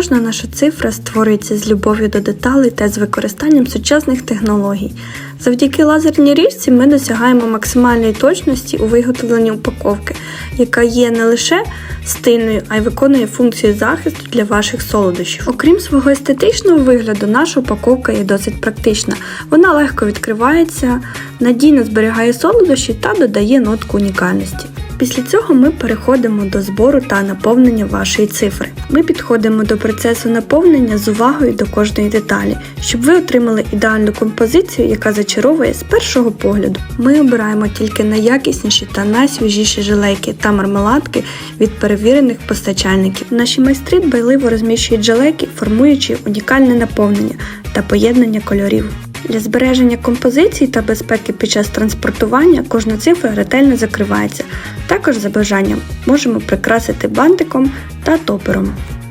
Кожна наша цифра створюється з любов'ю до деталей та з використанням сучасних технологій. Завдяки лазерній ріжці ми досягаємо максимальної точності у виготовленні упаковки, яка є не лише стильною, а й виконує функцію захисту для ваших солодощів. Окрім свого естетичного вигляду, наша упаковка є досить практична. Вона легко відкривається, надійно зберігає солодощі та додає нотку унікальності. Після цього ми переходимо до збору та наповнення вашої цифри. Ми підходимо до процесу наповнення з увагою до кожної деталі, щоб ви отримали ідеальну композицію, яка зачаровує з першого погляду. Ми обираємо тільки найякісніші та найсвіжіші жилейки та мармеладки від перевірених постачальників. Наші майстри дбайливо розміщують жилейки, формуючи унікальне наповнення та поєднання кольорів. Для збереження композиції та безпеки під час транспортування кожна цифра ретельно закривається. Також за бажанням можемо прикрасити бантиком та топером.